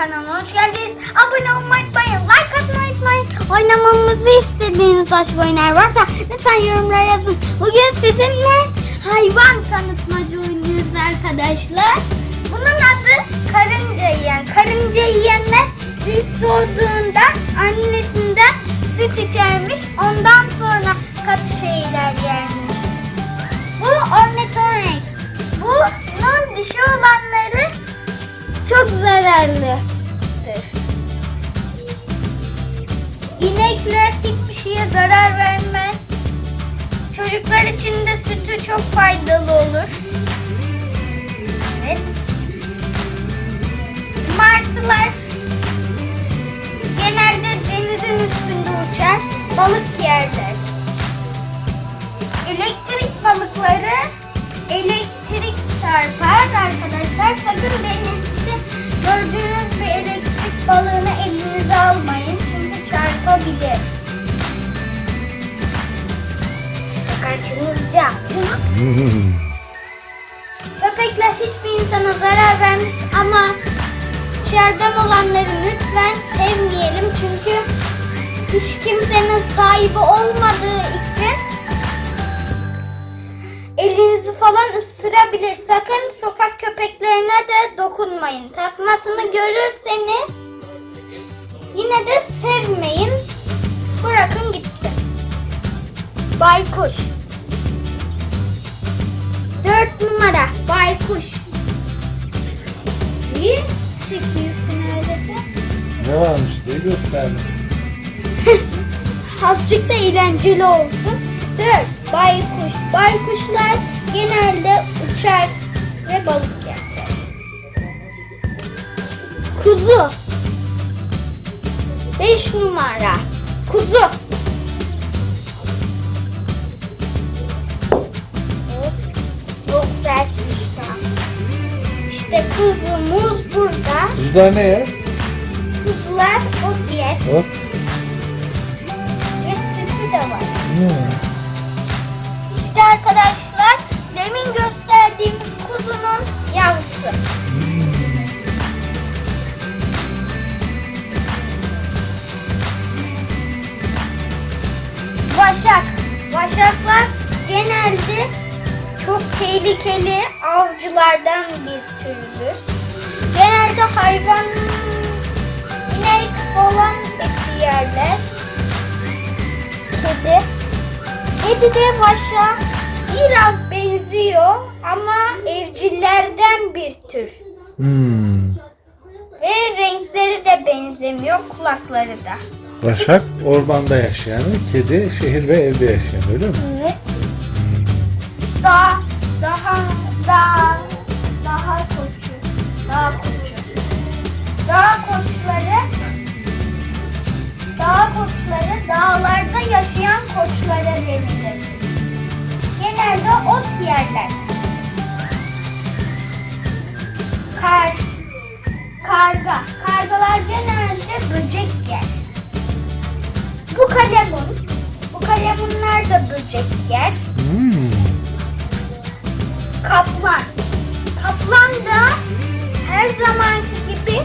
kanalına hoş geldiniz. Abone olmayı unutmayın, like atmayı unutmayın. Oynamamızı istediğiniz başka oyunlar varsa lütfen yorumlara yazın. Bugün sizinle hayvan tanıtmacı oynuyoruz arkadaşlar. Bunun adı karınca yiyen. Karınca yiyenler ilk doğduğunda annesinden süt içermiş. Ondan sonra katı şeyler yermiş. Bu ornitorenk. Bunun dişi olanları çok zararlı. İnekler hiçbir şeye zarar vermez. Çocuklar için de sütü çok faydalı olur. Evet. Martılar genelde denizin üstünde uçar, balık yerler. Elektrik balıkları elektrik çarpar arkadaşlar. Sakın denizde çarpabilir. Karşınızda. Köpekler hiçbir insana zarar vermiş ama dışarıdan olanları lütfen sevmeyelim. Çünkü hiç kimsenin sahibi olmadığı için elinizi falan ısırabilir. Sakın sokak köpeklerine de dokunmayın. Tasmasını görürseniz yine de sevmeyin. Baykuş. Dört numara baykuş. İyi çekiyorsun öyle. Ne varmış diye gösterdim. Azıcık da eğlenceli olsun. Dört baykuş. Baykuşlar genelde uçar ve balık yer. Kuzu. Beş numara. Kuzu. İşte kuzumuz burada. Kuzular ne yer? Kuzular ot yer Ot. ve sütü de var. Hmm. İşte arkadaşlar demin gösterdiğimiz kuzunun yavrusu. Vaşak. Vaşaklar genelde çok tehlikeli avcılardan bir türdür. Genelde hayvan, inek falan eti yerler. Kedi. Kedi de başa biraz benziyor ama evcillerden bir tür. Hmm. Ve renkleri de benzemiyor, kulakları da. Başak ormanda yaşayan, kedi şehir ve evde yaşayan öyle mi? Evet. Daha, daha, daha, daha koçu. Daha koçu. Dağ koçları, dağ koçları dağlarda yaşayan koçlara denilir. Genelde ot yerler. Kar, karga. Kargalar genelde böcek yer. Bu kalemun. Bu kalemunlar da böcek yer. Hmm. Kaplan. Kaplan da her zamanki gibi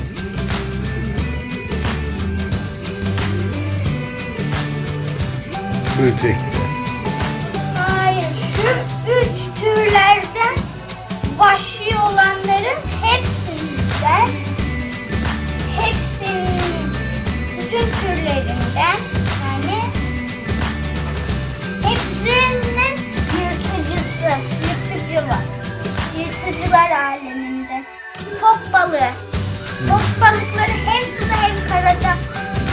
Böcekli. Balığı. Fok balıkları hem suda hem karada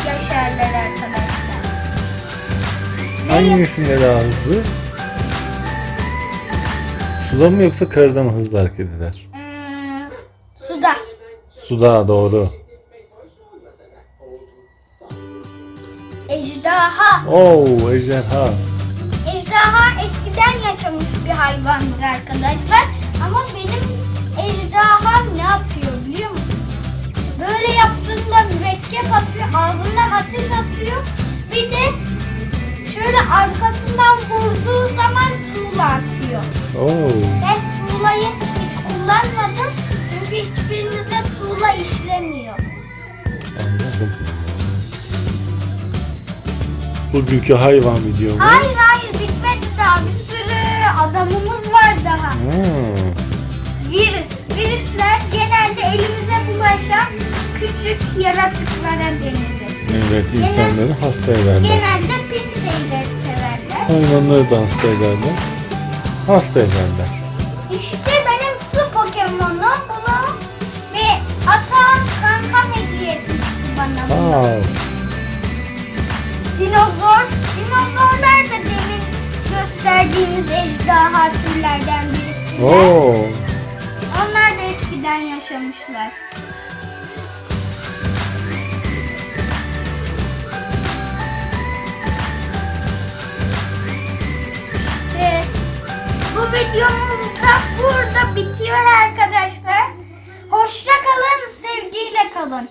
yaşarlar arkadaşlar. Hangisinde daha hızlı? Suda mı yoksa karada mı hızlı hareket eder? Hmm, suda. Suda doğru. Ejderha. Oo ejderha. Ejderha eskiden yaşamış bir hayvandır arkadaşlar. Ama benim ağzından ateş atıyor. Bir de şöyle arkasından vurduğu zaman tuğla atıyor. Oo. Ben tuğlayı hiç kullanmadım. Çünkü hiçbirinizde tuğla işlemiyor. Anladım. bugünkü hayvan videomuz. Hayır hayır bitmedi daha bir sürü adamımız var daha. Hmm. Virüs. Virüsler genelde elimize bulaşan küçük yaratıklara denilir. Evet insanları hasta ederler. Genelde pis şeyleri severler. Hayvanları da hasta ederler. Hasta ederler. İşte benim su Pokemon'u bunu ve Atan kankam hediye etmişti bana bunu. Aa, Dinozor. Dinozorlar da demin gösterdiğimiz ejderha türlerden birisi. Oo. Onlar da eskiden yaşamışlar. Videomuz da burada bitiyor arkadaşlar. Hoşça kalın, sevgiyle kalın.